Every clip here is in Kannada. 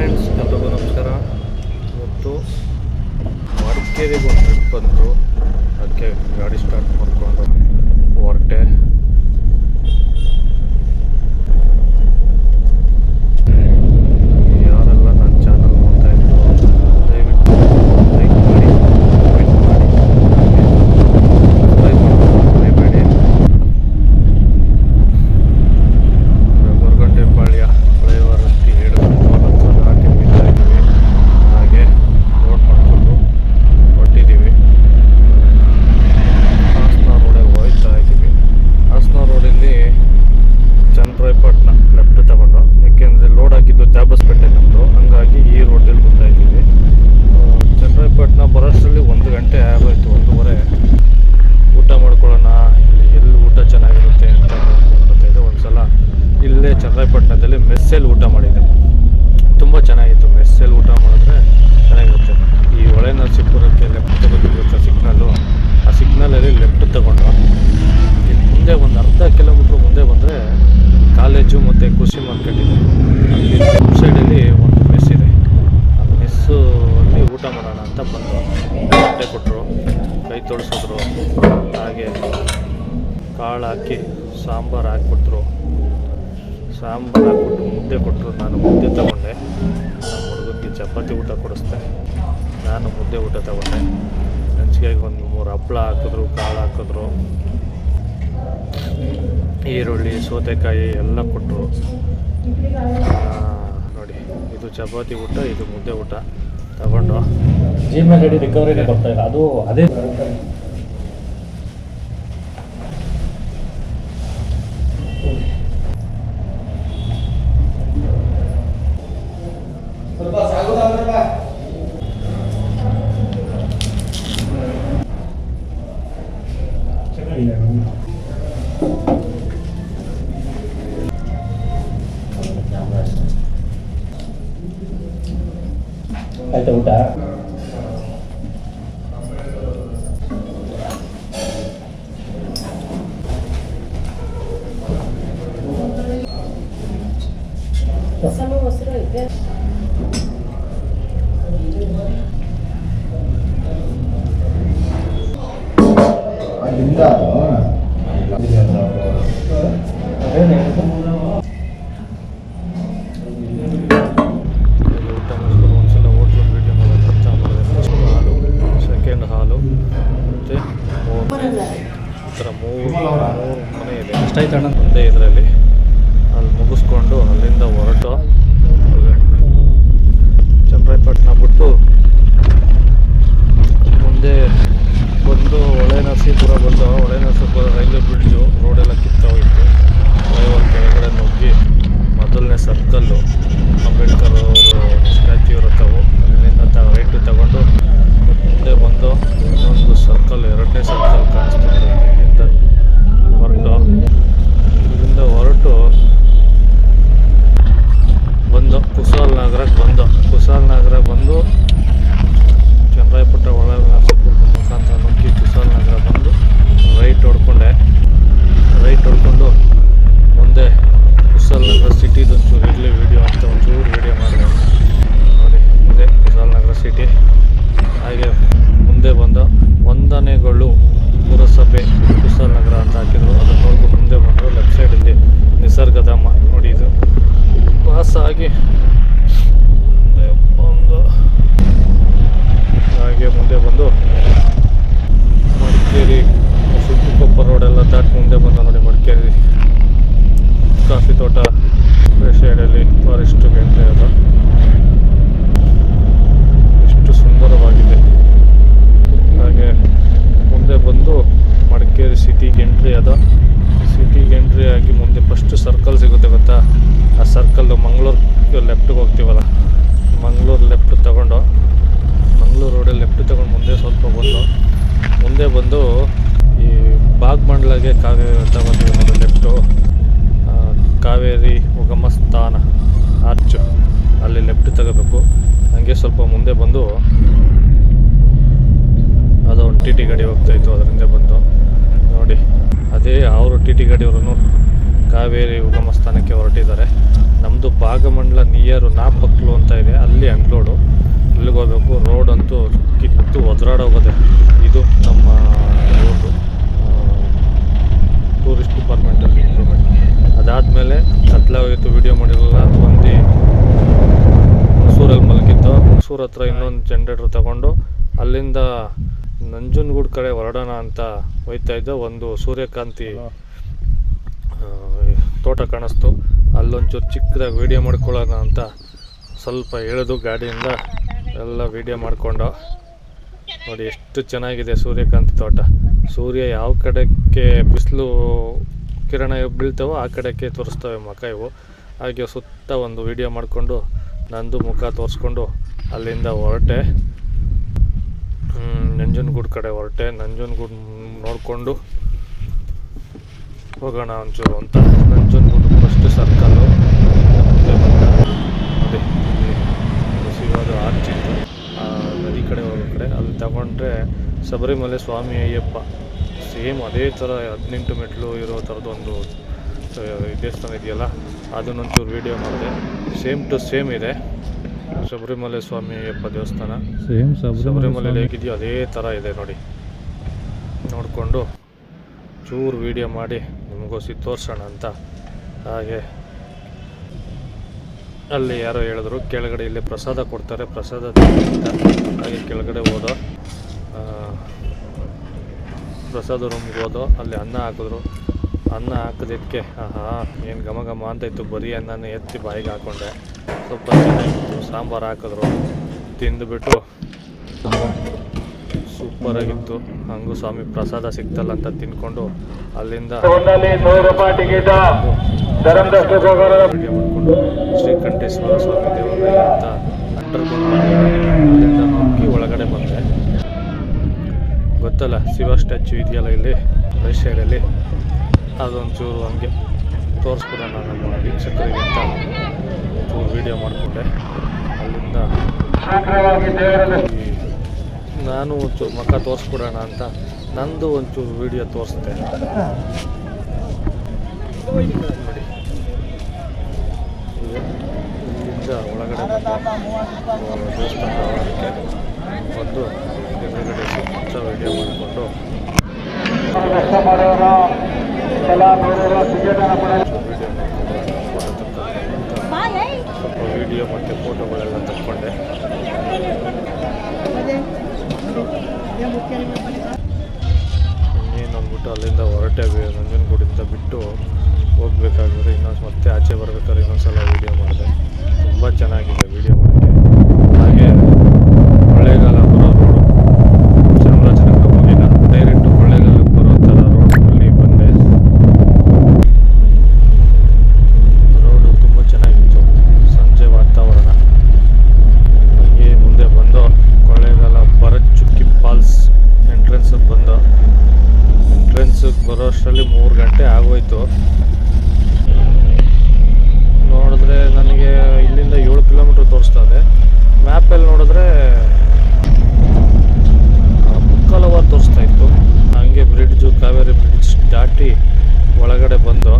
ಫ್ರೆಂಡ್ಸ್ ಎಲ್ರಿಗೂ ನಮಸ್ಕಾರ. ಇವತ್ತು ಮಡಿಕೇರಿಗೆ ಒಂದು ಟ್ರಿಪ್ ಬಂತು. ಅದಕ್ಕೆ ಗಾಡಿ ಸ್ಟಾರ್ಟ್ ಮಾಡಿಕೊಂಡು ಹೊರಟೆ ಯಾರೆಲ್ಲ ನನ್ನ ಚಾನಲ್ ನೋಡ್ತಾ ಇದ್ರು ದಯವಿಟ್ಟು ಲೈಕ್ ಮಾಡಿ ಕಮೆಂಟ್ ಮಾಡಿ ಸಬ್ಸ್ಕ್ರೈಬ್ ಮಾಡೋದು ಮರಿಬೇಡಿ ಗೊರಗುಂಟೆ ಪಾಳ್ಯ ಫ್ಲೈಓವರ್ ಹತ್ತಿ ಏಳು ಹತ್ರ ದಾಟಿ ಹೋಗ್ತಾ ಇದ್ದೀವಿ ಹಾಗೆ ರೋಡ್ ಮಾಡಿಕೊಂಡು ಹೊರಟಿದ್ದೀವಿ ಹಾಸನ ರೋಡಿಗೆ ಹೋಗ್ತಾ ಇದ್ದೀವಿ ಹಾಸನ ರೋಡಲ್ಲಿ ಚನ್ನರಾಯಪಟ್ಟಣ ಲೆಫ್ಟ್ ತಗೊಂಡು ಯಾಕೆಂದರೆ ಲೋಡ್ ಹಾಕಿದ್ದು ತ್ಯಾಬಸ್ಪೇಟೆ ನಮ್ಮದು ಹಂಗಾಗಿ ಈ ರೋಡಲ್ಲಿ ಬರ್ತಾ ಇದ್ದೀವಿ ಚನ್ನರಾಯಪಟ್ಟಣ ಬರೋಷ್ಟರಲ್ಲಿ ಒಂದು ಗಂಟೆ ಆಗೋಯ್ತು ಒಂದೂವರೆ ಊಟ ಮಾಡ್ಕೊಳ್ಳೋಣ ಇಲ್ಲಿ ಎಲ್ಲಿ ಊಟ ಚೆನ್ನಾಗಿರುತ್ತೆ ಅಂತ ನೋಡ್ಕೊಂಡು ಬರ್ತಾ ಇದ್ದೆ ಒಂದು ಸಲ ಇಲ್ಲೇ ಚನ್ನರಾಯಪಟ್ಟಣದಲ್ಲಿ ಮೆಸ್ಸಲ್ಲಿ ಊಟ ಮಾಡಿದ್ದೆ ತುಂಬ ಚೆನ್ನಾಗಿತ್ತು ಮೆಸ್ಸಲ್ಲಿ ಊಟ ಮಾಡಿದ್ರೆ ಚೆನ್ನಾಗಿರುತ್ತೆ ಈ ಹೊಳೆ ನರಸೀಪುರಕ್ಕೆ ಲೆಫ್ಟ್ ತಗೋತಿರುತ್ತೆ ಸಿಗ್ನಲ್ಲು ಆ ಸಿಗ್ನಲಲ್ಲಿ ಲೆಫ್ಟ್ ತಗೊಂಡು ಇಲ್ಲಿ ಅರ್ಧ ಕಿಲೋಮೀಟ್ರ್ ಮುಂದೆ ಬಂದರೆ ಕಾಲೇಜು ಮತ್ತು ಕೃಷಿ ಮಾರ್ಕೆಟ್ ಇದೆ. ಅಲ್ಲಿ ಸೈಡಲ್ಲಿ ಒಂದು ಮೆಸ್ ಇದೆ. ಆ ಮೆಸ್ಸು ಅಲ್ಲಿ ಊಟ ಮಾಡೋಣ ಅಂತ ಬಂದು ಬಟ್ಟೆ ಕೊಟ್ಟರು ಕೈ ತೊಳ್ಸಿದ್ರು. ಹಾಗೆ ಕಾಳು ಹಾಕಿ, ಸಾಂಬಾರು ಹಾಕಿಬಿಟ್ರು. ಸಾಂಬಾರು ಹಾಕ್ಬಿಟ್ಟು ಮುದ್ದೆ ಕೊಟ್ಟರು ನಾನು ಮುದ್ದೆ ತಗೊಂಡೆ. ನಮ್ಮ ಹುಡುಗಕ್ಕೆ ಚಪಾತಿ ಊಟ ಕೊಡಿಸ್ದೆ. ನಾನು ಮುದ್ದೆ ಊಟ ತಗೊಂಡೆ. ಹಂಚಿಗೆಗೆ ಒಂದು ಮೂರು ಹಪ್ಪಳ ಹಾಕಿದ್ರು, ಕಾಳು ಹಾಕಿದ್ರು. ಈರುಳ್ಳಿ, ಸೌತೆಕಾಯಿ ಎಲ್ಲ ಕೊಟ್ಟರು ನೋಡಿ, ಇದು ಚಪಾತಿ ಊಟ, ಇದು ಮುದ್ದೆ ಊಟ ತಗೊಂಡು. ಜಿಮೇಲ್ ರಿಕವರಿ ರಿಕವರಿನೇ ಬರ್ತಾ ಇಲ್ಲ. ಅದು ಅದೇ ಆಯ್ತಾ ಊಟ ರಸಮ ಮೊಸರು ಇದೆ ಅಲ್ಲಿಂದ ಹಾಗೆ ಆ ಸರ್ಕಲ್ಲು ಮಂಗಳೂರು ಲೆಫ್ಟಿಗೆ ಹೋಗ್ತೀವಲ್ಲ, ಮಂಗಳೂರು ಲೆಫ್ಟ್ ತಗೊಂಡು, ಮಂಗಳೂರು ರೋಡಲ್ಲಿ ಲೆಫ್ಟ್ ತಗೊಂಡು ಮುಂದೆ ಸ್ವಲ್ಪ ಬಂದು, ಮುಂದೆ ಬಂದು ಈ ಬಾಗ್ಮಂಡ್ಲಾಗೆ ಕಾವೇರಿ ತಗೋತೀವಿ ನೋಡಿ ಲೆಫ್ಟು ಕಾವೇರಿ ಉಗಮ ಸ್ಥಾನ ಆರ್ಚು ಅಲ್ಲಿ ಲೆಫ್ಟ್ ತಗೋಬೇಕು. ಹಂಗೆ ಸ್ವಲ್ಪ ಮುಂದೆ ಬಂದು ಅದು ಒಂದು ಟಿ ಟಿ ಗಾಡಿ ಹೋಗ್ತಾಯಿತ್ತು ಅದರಿಂದ ಬಂದು ನೋಡಿ, ಅದೇ ಅವರು ಟಿ ಟಿ ಗಾಡಿಯವರು ಕಾವೇರಿ ಉಗಮ ಸ್ಥಾನಕ್ಕೆ ಹೊರಟಿದ್ದಾರೆ. ನಮ್ಮದು ಭಾಗಮಂಡಲ ನಿಯರು ನಾಪಕ್ಲು ಅಂತ ಇದೆ. ಅಲ್ಲಿ ಅನ್ಲೋಡು ಅಲ್ಲಿಗೆ ಹೋಗಬೇಕು. ರೋಡ್ ಅಂತೂ ಕಿತ್ತು ಒದರಾಡೋಗೋದೆ ಇದು ನಮ್ಮ ರೋಡು. ಟೂರಿಸ್ಟ್ ಡಿಪಾರ್ಟ್ಮೆಂಟಲ್ಲಿ ಇಂಪ್ರೂವ್ಮೆಂಟ್ ಅದಾದಮೇಲೆ ಕತ್ಲಾಗಿತ್ತು ವೀಡಿಯೋ ಮಾಡಿರಲಿಲ್ಲ. ಒಂದು ಮೈಸೂರಲ್ಲಿ ಮಲಗಿದ್ದು. ಮೈಸೂರು ಹತ್ರ ಇನ್ನೊಂದು ಜನ್ರೇಟ್ರ್ ತಗೊಂಡು ಅಲ್ಲಿಂದ ನಂಜನಗೂಡು ಕಡೆ ಹೊರಡೋಣ ಅಂತ ಹೋಯ್ತಾ ಇದ್ದ. ಒಂದು ಸೂರ್ಯಕಾಂತಿ ತೋಟ ಕಾಣಿಸ್ತು. ಅಲ್ಲೊಂಚೂರು ಚಿಕ್ಕದಾಗಿ ವೀಡಿಯೋ ಮಾಡ್ಕೊಳ್ಳೋಣ ಅಂತ ಸ್ವಲ್ಪ ಎಳೆದು ಗಾಡಿಯಿಂದ ಎಲ್ಲ ವೀಡಿಯೋ ಮಾಡಿಕೊಂಡು. ನೋಡಿ ಎಷ್ಟು ಚೆನ್ನಾಗಿದೆ ಸೂರ್ಯಕಾಂತಿ ತೋಟ. ಸೂರ್ಯ ಯಾವ ಕಡೆಗೆ ಬಿಸಿಲು ಕಿರಣ ಬೀಳ್ತಾವೋ ಆ ಕಡೆಗೆ ತೋರಿಸ್ತವೆ ಮುಖ ಇವು. ಹಾಗೆ ಸುತ್ತ ಒಂದು ವಿಡಿಯೋ ಮಾಡಿಕೊಂಡು ನಂದು ಮುಖ ತೋರಿಸ್ಕೊಂಡು ಅಲ್ಲಿಂದ ಹೊರಟೆ. ನಂಜನಗೂಡು ಕಡೆ ಹೊರಟೆ. ನಂಜನಗೂಡು ನೋಡಿಕೊಂಡು ಹೋಗೋಣ ಒಂಚೂರು ಅಂತ ನಂಜನಗೂಡು ಫಸ್ಟ್ ಸರ್ಕಲ್ಲು ಮುಂದೆ ಬಂದ ನೋಡಿ ಇಲ್ಲಿ ಶಿವದ ಆರ್ಚ್ ಇತ್ತು ಆ ನದಿ ಕಡೆ ಹೋಗೋ ಕಡೆ ಅಲ್ಲಿ ತಗೊಂಡ್ರೆ ಶಬರಿಮಲೆ ಸ್ವಾಮಿ ಅಯ್ಯಪ್ಪ. ಸೇಮ್ ಅದೇ ಥರ ಹದಿನೆಂಟು ಮೆಟ್ಲು ಇರೋ ಥರದೊಂದು ದೇವಸ್ಥಾನ ಇದೆಯಲ್ಲ ಅದನ್ನೊಂಚೂರು ವೀಡಿಯೋ ಮಾಡಿದೆ. ಸೇಮ್ ಟು ಸೇಮ್ ಇದೆ. ಶಬರಿಮಲೆ ಸ್ವಾಮಿ ಅಯ್ಯಪ್ಪ ದೇವಸ್ಥಾನ. ಸೇಮ್ ಶಬರಿಮಲೆಯಲ್ಲಿ ಹೇಗಿದೆಯೋ ಅದೇ ಥರ ಇದೆ ನೋಡಿ. ನೋಡಿಕೊಂಡು ಚೂರು ವೀಡಿಯೋ ಮಾಡಿ ನಿಮಗೋಸಿ ತೋರಿಸೋಣ ಅಂತ. ಹಾಗೆ ಅಲ್ಲಿ ಯಾರೋ ಹೇಳಿದ್ರು ಕೆಳಗಡೆ ಇಲ್ಲಿ ಪ್ರಸಾದ ಕೊಡ್ತಾರೆ ಪ್ರಸಾದ ಹಾಗೆ ಕೆಳಗಡೆ ಹೋದೋ ಪ್ರಸಾದ ರೂಮ್ಗೆ ಹೋದೋ ಅಲ್ಲಿ ಅನ್ನ ಹಾಕಿದ್ರು. ಅನ್ನ ಹಾಕೋದಕ್ಕೆ ಆಹಾ ಏನು ಘಮ ಘಮ ಅಂತ ಇತ್ತು ಬರೀ ಅನ್ನನ ಎತ್ತಿ ಬಾಯಿಗೆ ಹಾಕ್ಕೊಂಡೆ ಸ್ವಲ್ಪ ಚೆನ್ನಾಗಿತ್ತು ಸಾಂಬಾರು ಹಾಕಿದ್ರು. ತಿಂದುಬಿಟ್ಟು ಸೂಪರಾಗಿತ್ತು ಹಂಗೂ ಸ್ವಾಮಿ ಪ್ರಸಾದ ಸಿಕ್ತಲ್ಲ ಅಂತ ತಿನ್ಕೊಂಡು ಅಲ್ಲಿಂದ ಶ್ರೀಕಂಠೇಶ್ವರ ಸ್ವಾಮಿ ದೇವಾಲಯ ಅಂತ ಅಂಡರ್ಗ್ರೌಂಡ್ ಅಲ್ಲಿಂದ ನುಗ್ಗಿ ಒಳಗಡೆ ಬಂದೆ. ಗೊತ್ತಲ್ಲ, ಶಿವ ಸ್ಟ್ಯಾಚ್ಯೂ ಇದೆಯಲ್ಲ ಇಲ್ಲಿ ರೈಟ್ ಅದೊಂಚೂರು ಹಂಗೆ ತೋರಿಸ್ಬಿಡೋಣ ನಮ್ಮ ವೀಕ್ಷಕರಿಗೆ ಅಂತ ಒಂಚೂರು ವೀಡಿಯೋ ಮಾಡಿಕೊಂಡೆ. ಅಲ್ಲಿಂದ ನಾನು ಒಂಚೂರು ಮಕ್ಕ ತೋರಿಸ್ಬಿಡೋಣ ಅಂತ ನಂದು ಒಂಚೂರು ವೀಡಿಯೋ ತೋರಿಸ್ದೆ. ನೋಡಿ. ಇಲ್ಲಿಂದ ಒಳಗಡೆ ಬಂದು. ಒಂದು ಎದುರುಗಡೆ ಸುತ್ತ ವೀಡಿಯೋ ಮಾಡಿಕೊಂಡು ಸ್ವಲ್ಪ ವೀಡಿಯೋ ಮತ್ತು ಫೋಟೋಗಳೆಲ್ಲ ತಕ್ಕೊಂಡೆ ಇನ್ನೇನು ಅಂದ್ಬಿಟ್ಟು ಅಲ್ಲಿಂದ ಹೊರಟೆ ನಂಜನಗೂಡಿಂದ ಬಿಟ್ಟು ಹೋಗ್ಬೇಕಾಗಿದ್ರೆ ಇನ್ನೊಂದು ಮತ್ತೆ ಆಚೆ ಬರ್ಬೇಕಾದ್ರೆ ಇನ್ನೊಂದ್ಸಲ ವಿಡಿಯೋ ಮಾಡಿದೆ ತುಂಬ ಚೆನ್ನಾಗಿದೆ ವೀಡಿಯೋ ಹಾಗೆ ಕೊಳ್ಳೇಗಾಲ ಬರೋ ರೋಡು ಚಾಮರಾಜನಗರ ಹೋಗಿಲ್ಲ ಡೈರೆಕ್ಟು ಕೊಳ್ಳೇಗಾಲಕ್ಕೆ ಬರೋ ಥರ ರೋಡ್ನಲ್ಲಿ ಬಂದೆ ರೋಡು ತುಂಬ ಚೆನ್ನಾಗಿತ್ತು ಸಂಜೆ ವಾತಾವರಣ ಹಂಗೆ ಮುಂದೆ ಬಂದು ಕೊಳ್ಳೇಗಾಲ ಭರತ್ ಚುಕ್ಕಿ ಫಾಲ್ಸ್ ಎಂಟ್ರೆನ್ಸಿಗೆ ಬಂದು ಎಂಟ್ರೆನ್ಸಿಗೆ ಬರೋ ಅಷ್ಟರಲ್ಲಿ ಮೂರು ಗಂಟೆ ಆಗೋಯ್ತು ನೋಡಿದ್ರೆ ನನಗೆ ಇಲ್ಲಿಂದ ಏಳು ಕಿಲೋಮೀಟ್ರ್ ತೋರಿಸ್ತಾ ಇದೆ ಮ್ಯಾಪಲ್ಲಿ ನೋಡಿದ್ರೆ ಮುಕ್ಕಾಲು ಅವರ್ ತೋರಿಸ್ತಾ ಇತ್ತು ಹಂಗೆ ಬ್ರಿಡ್ಜು ಕಾವೇರಿ ಬ್ರಿಡ್ಜ್ ದಾಟಿ ಒಳಗಡೆ ಬಂದು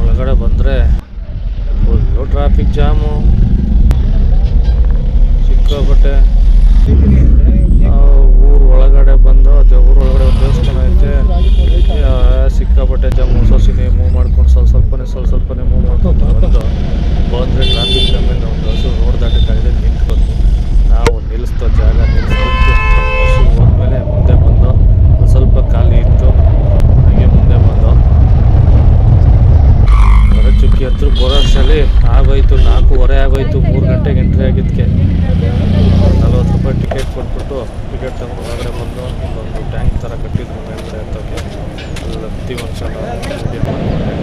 ಒಳಗಡೆ ಬಂದರೆ ಫುಲ್ಲು ಟ್ರಾಫಿಕ್ ಜಾಮು ಸಿಕ್ಕಾಪಟ್ಟೆ ಆ, ಊರ್ ಒಳಗಡೆ ಬಂದು ಅದು ಊರ್ ಒಳಗಡೆ ಒಂದು ದೇವಸ್ಥಾನ ಐತೆ ಆ, ಸಿಕ್ಕಾಪಟ್ಟೆ ಜಾಮು ಸೊಸಿನೇ ಮೂವ್ ಮಾಡ್ಕೊಂಡು ಸ್ವಲ್ಪ ಸ್ವಲ್ಪನೇ ಸ್ವಲ್ಪ ಸ್ವಲ್ಪನೇ ಮೂವ್ ಮಾಡ್ಕೊಂಡು ಬಂದು ಬಂದರೆ ಟ್ರಾಫಿಕ್ ಜಾಮಿಂದ ಒಂದು ಹಸು ರೋಡ್ ದಾಟಕ್ಕಾಗದೆ ನಿಂತ್ಕೊಂಡು ನಾವು ನಿಲ್ಲಿಸ್ತೋ ಜಾಗ ನಿಲ್ಲಿಸ್ಬಿಟ್ಟು ಹಸು ಹೋದ್ಮೇಲೆ ಮುಂದೆ ಬಂದು ಒಂದ್ ಸ್ವಲ್ಪ ಖಾಲಿ ಇತ್ತು ಹಾಗೆ ಮುಂದೆ ಬಂದು ಹತ್ರ ಬರೋ ಅಷ್ಟರಲ್ಲಿ ಆಗೋಯ್ತು, ನಾಲ್ಕೂವರೆ ಆಗೋಯ್ತು, ಮೂರು ಗಂಟೆಗೆ ಎಂಟ್ರಿ ಆಗಿದ್ದಕ್ಕೆ ನಲ್ವತ್ತು ರೂಪಾಯಿ ಟಿಕೆಟ್ ಕೊಟ್ಬಿಟ್ಟು ಟಿಕೆಟ್ ತಗೊಂಡು ಹೊರಗಡೆ ಬಂದು ಇಲ್ಲೊಂದು ಟ್ಯಾಂಕ್ ಥರ ಕಟ್ಟಿದ್ರು ಮೇಲ್ಗಡೆ ಹತ್ತೋಕ್ಕೆ ಅಲ್ಲಿ ಪ್ರತಿ ವರ್ಷ ಸಲ ವೀಡಿಯೋ ಮಾಡಿಕೊಂಡೆ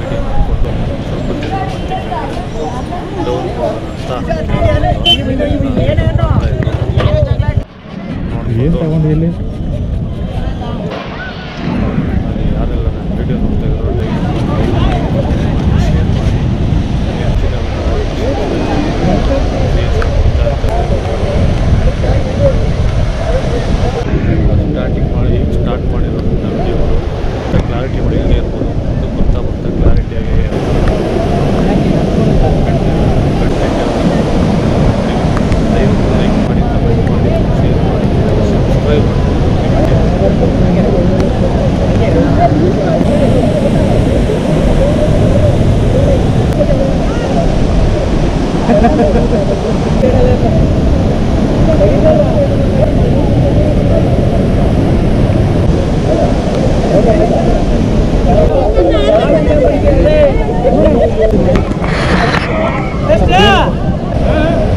ವಿಡಿಯೋ ಮಾಡಿಕೊಂಡು ಸ್ವಲ್ಪ ಅಂತ. ತಗೊಂಡು ಕ್ಲಾರಿಟಿ ಹೊಡೆಯೋದೇ ಇರ್ಬೋದು ಅದು ಬರ್ತಾ ಬರ್ತಾ ಕ್ಲಾರಿಟಿಯಾಗಿ ದಯವಿಟ್ಟು ಲೈಕ್ ಮಾಡಿ ಕಮೆಂಟ್ ಮಾಡಿ ಶೇರ್ ಮಾಡಿ subscribe Thank you. Let's go!